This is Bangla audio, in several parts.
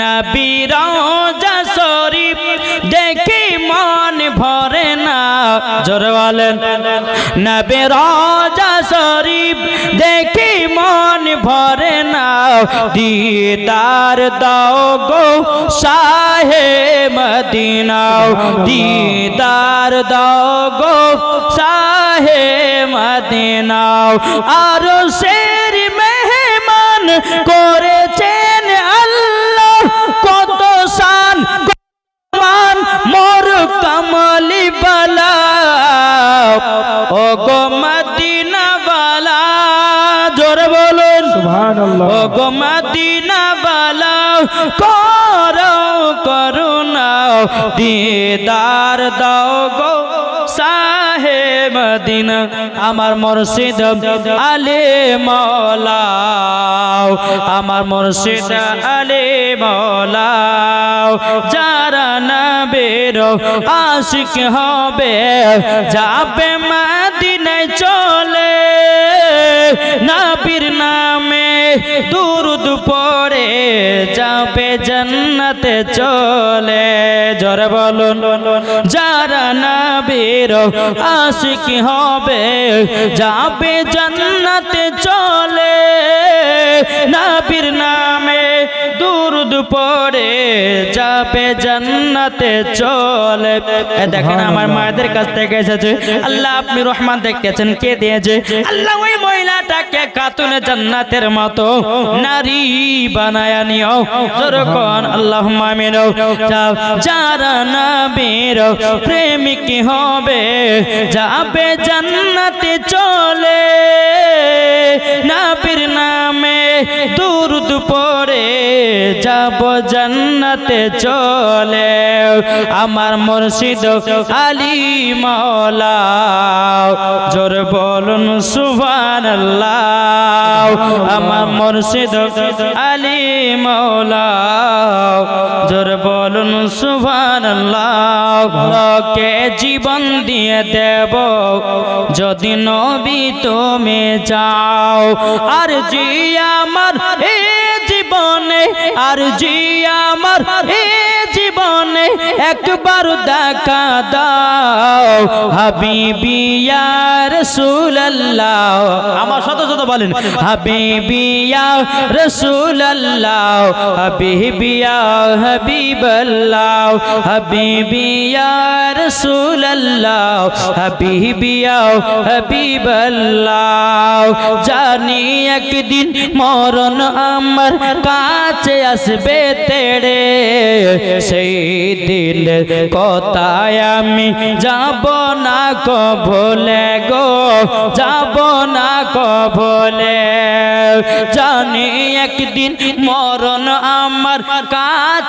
নবীর শরীফ দেখি মন ভরে না। জোরে বলেন, নবীর শরীফ দেখি মন ভরে না। দিদার দাও গো শাহে মদিনাও দিদার দাও গো শাহে মদিনাও আর শের মেহমান আল্লাহ কত শান মান মোর কমলি বালা। ও গো মদিনা বালা জোর বলুন। সুবহানাল্লাহ। ও গো মদিনা বালা করো করুণা দিদার দাও গো। সাহে মদিনা, আমার মুর্শিদ আলে মলাও, আমার মুর্শিদ আলে মৌলাও, যারা না বেরো আশিক হবে, যাবে মদিনায় চলে, নবীর নামে দুরুদ পড়ে যাবে জান্নাতে চলে। জোরে বলুন যারা নবীর আশিক হবে যাবে জান্নাতে চলে। নবীর নামে দুরুদ পড়ে যাবে জান্নাতে চলে। দেখেন আমার মায়েদের কাছ থেকে এসেছে। আল্লাহ আপনি রহমান দেখতেছেন কে দিয়েছে? আল্লাহ ওই মহিলাটাকে কাতুনে জান্নাতের মতো। নারী বানায়া নিও। যেরকম আল্লাহ মামিন যারা নবীর প্রেমিক হবে, যাবে জান্নাতে চলে। নবীর নামে দুরুদ পড়ে, যাব জান্নাতে চলে। আমার মুর্শিদ আলী মাওলা, জোর বলুন সুবহানাল্লাহ। আমার মুর্শিদ আলী মাওলা জোর বলুন সুবহানাল্লাহ কে জীবন দিয়ে দেব, যদি নবী তুমি যাও আর জি আমার এ জীবনে, আর জি আমার এ জীবনে একবার দেখা দাও, হাবিবি ইয়া আমার শত শত বলেন, হাবিবি ইয়া রাসূলুল্লাহ, হাবিবি ইয়া হাবিবাল্লাহ, হাবিবি ইয়া রাসূলুল্লাহ হাবিবাল্লাহ। জানি একদিন মরণ আমার কাছে আসবে তেড়ে, সেই দিন কথায় আমি যাব না কবলে গো? যাব না কবলে জানি একদিন মরণ আমার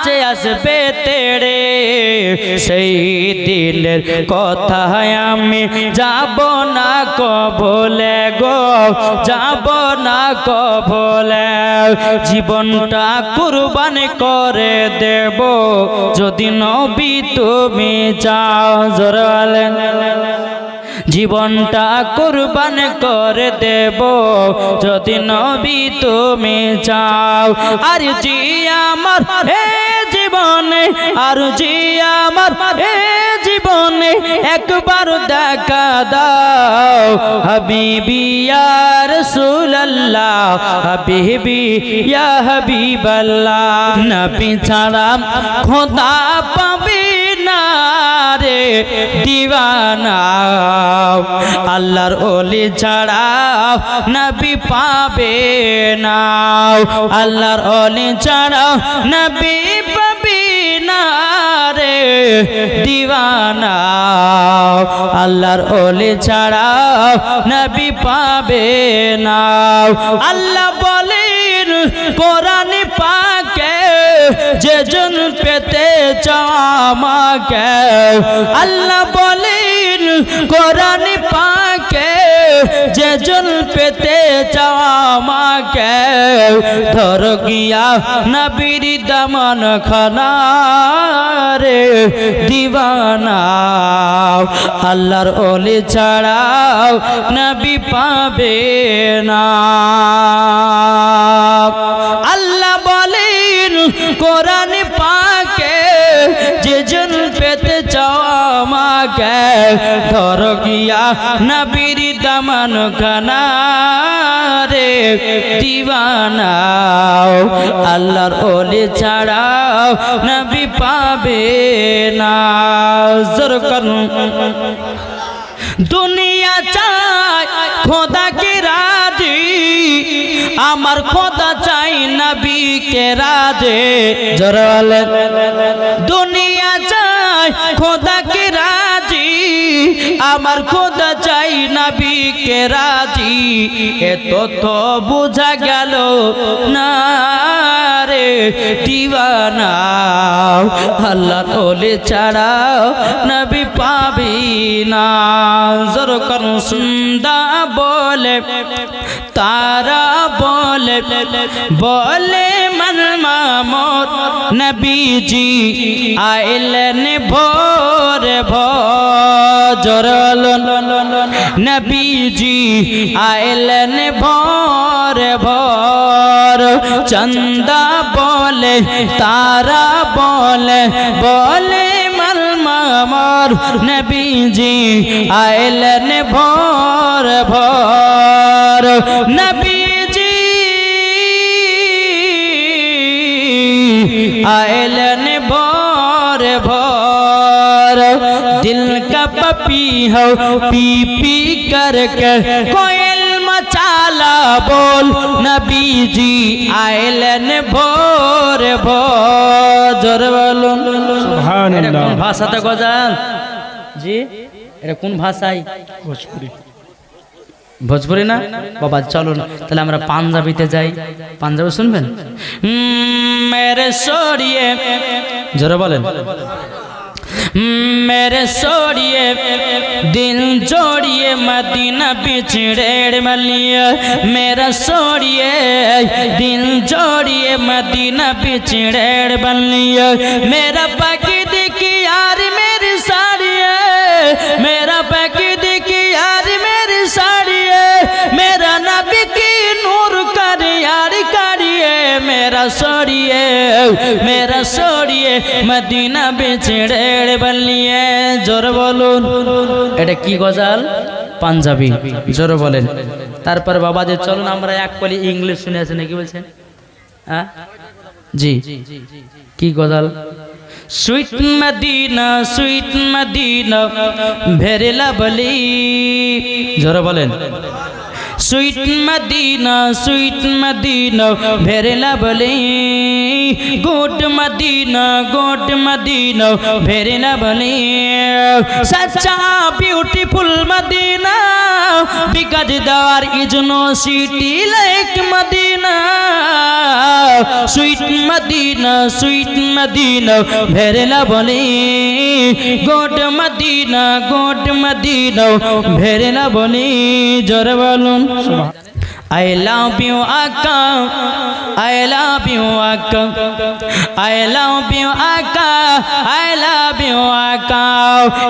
কাছে আসবে তেড়ে। সেই দিনের কথায় আমি যাব না কো ভোলে গো, যাব না কবলে। জীবনটা কুরবান করে দেব, যদি নবী তুমি যাও জোরালেন জীবনটা কুরবান করে দেব, যদি নবী তুমি চাও। আর জি আমার, হে জীবনে, আর জি আমার হে জীবনে একবার দেখা দাও। হাবিবি ইয়া রাসূলুল্লাহ, হাবিবি হাবিবাল্লাহ। নবী ছাড়া খোদা পাবে না রে, দিওয়ানা। আল্লাহর ওলি ছাড়া নবী পাবে না। আল্লাহর ওলি ছাড়া নবী না রে দিওয়ানা। আল্লাহর ওলি ছাড়া নবী পাবে না। আল্লাহ বলেন, কোরআন পাকে যে জন পেতে চামাকে আল্লাহ বলেন কোরআন পাকে, যে জন পেতে চামাকে ধর গিয়া নবীর দমন খানা রে দিবানা। আল্লাহর ওলি ছাড়াও নবী পাবে না। আল্লাহ বলেন, কোরআন পাকে, যে জন আমাকে ধর গিয়া নবীর দামান খানা রে দিবানাও আল্লাহর ওলে ছাড়াও নবী পাবে না। জোর দুনিয়া চাই, খোদা কে রাজি? আমার খোদা চাই নবী কে রাজে। জরালে দুনিয়া খোদা কে আমার খোদা চাই নবী কে রাজি। এত তো বোঝা গেল, না রে দিওয়ানা। আল্লাহ তোলে ছাড়াও নবী পাবি না। জোর করুন সুন্দা বলে, তারা বলে বলে নবীজি আইলেন ভোর ভোর নবীজি আইলেন ভোর ভোর। চন্দা বলে, তারা বলে বলে মল নবীজি আইলেন ভোর ভোর। নবীজি का पपी हो पी पी करके कोयल मचाला बोल नबी जी आयलन भोर भोर জোরে বলুন এটা কোন ভাষাতে গজাল জি এটা কোন ভাষায় ভোজপুরি ভোজপুরি না বাবা চলুন তাহলে আমরা পাঞ্জাবিতে যাই পাঞ্জাবি শুনবেন উম, মেরে সরিয়ে জোরে বলেন मेरे सोड़िए दिल जोड़िए मदीना बिछड़ेड़ मलिया मेरा सोड़िए दिल जोड़िए मदीना बिछड़ेड़ बलिया मेरा पकी মেরা সরিয়ে মেরা সরিয়ে মদিনা বেছেড়ে বলিয়ে জোর বলুন এটা কি গজাল পাঞ্জাবি জোর বলেন তারপর বাবা যে চলুন আমরা এক কলি ইংলিশ শুনে আছি নাকি বলছেন হ্যাঁ জি কি গজাল সুইট মদিনা সুইট মদিনা ভেরেলা বলি জোর বলেন sweet Madina sweet Madina very lovely. Good Madina good Madina very lovely. সচ্চা beautiful Madina, because there is no city like Madina. Sweet Madina sweet Madina ভেরেলা বলি গোট মদিনা গোট মদিনা ভেরেলা বলি জোর বলুন। 是吗？I love you Akka I love you Akka I love you Akka I love you Akka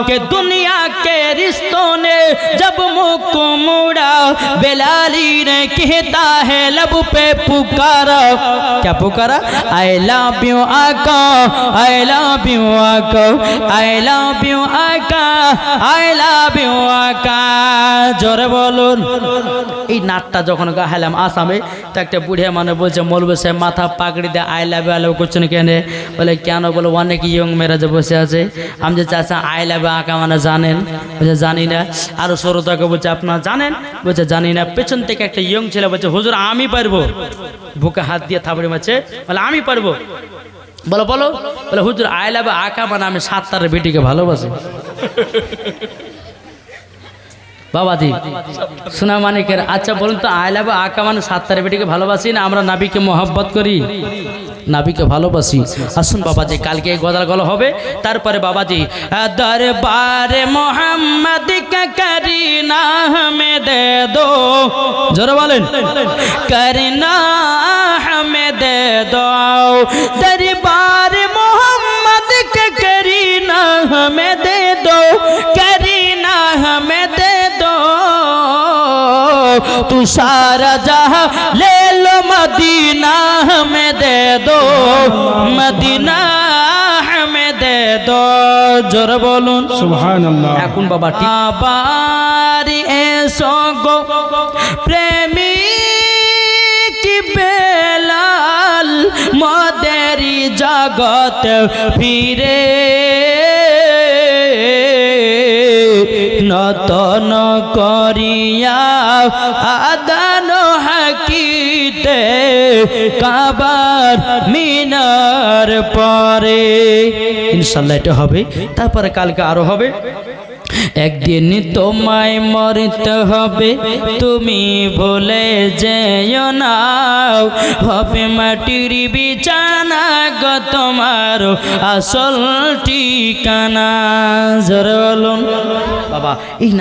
के दुनिया के रिश्तों ने जब मुख को मुड़ा बेलाली ने कहता है लब पे पुकारा क्या पुकारा आई लव यू आका आई लव यू आका आई लव यू आका आई लव यू आका জোরে বলুন এই নাটটা যখন গাহালাম আসামে। তো একটা বুড়িয়া মানে বলছে, মলবে সাহেব, মাথা পাকড়ি দিয়ে আই লাভ আই লাভ করছেন কেন বলে কেন? বলে, অনেক ইয়ং মেয়েরা বসে আছে। আমি যে চাচা, আই লাভ আঁকা মানে জানেন? বলছে, জানি না। আরও সরতাকে বলছে, আপনারা জানেন? বলছে, জানি না। পেছন থেকে একটা ইয়ং ছেলে বলছে, হুজুর, আমি পারব। বুকে হাত দিয়ে থাবড়ে মারছে, বলে, আমি পারব। বলো বলো, বলে, হুজুর, আই লাভ আঁকা মানে আমি সাতটার বেটিকে ভালোবাসি। বাবাজি, সোনা মানিকের আচ্ছা বলুন তো আয়লাবা আকা মানে সাত্তার বেটিকে ভালোবাসি না আমরা নাবিকে মহব্বত করি? নাবিকে ভালোবাসি। আসুন বাবাজি, কালকে গদাল গলা হবে। তারপরে বাবাজি দরবারে মোহাম্মদ কা করিনা হমে দে। দো জোরে বলেন। করিনা হমে দে দো। দরবার तू सारा जहां ले लो मदीना हमें दे दो मदीना हमें दे दो জোর বলুন সুবহানাল্লাহ এখন বাবা আবার এসো গো প্রেমী কি বেলাল মদেরি জগত ফিরে নতন করিয়া আদান হাকিতে কাবার মিনার পরে। ইনশাল্লাহ এটা হবে। তারপরে কালকে আরও হবে। একদিন তোমায় মরতে হবে, তুমি বলে যেও না। হবে মাটির বিছানা গো তোমার আসল ঠিকানা। জোরে বলুন। বাবা, এই না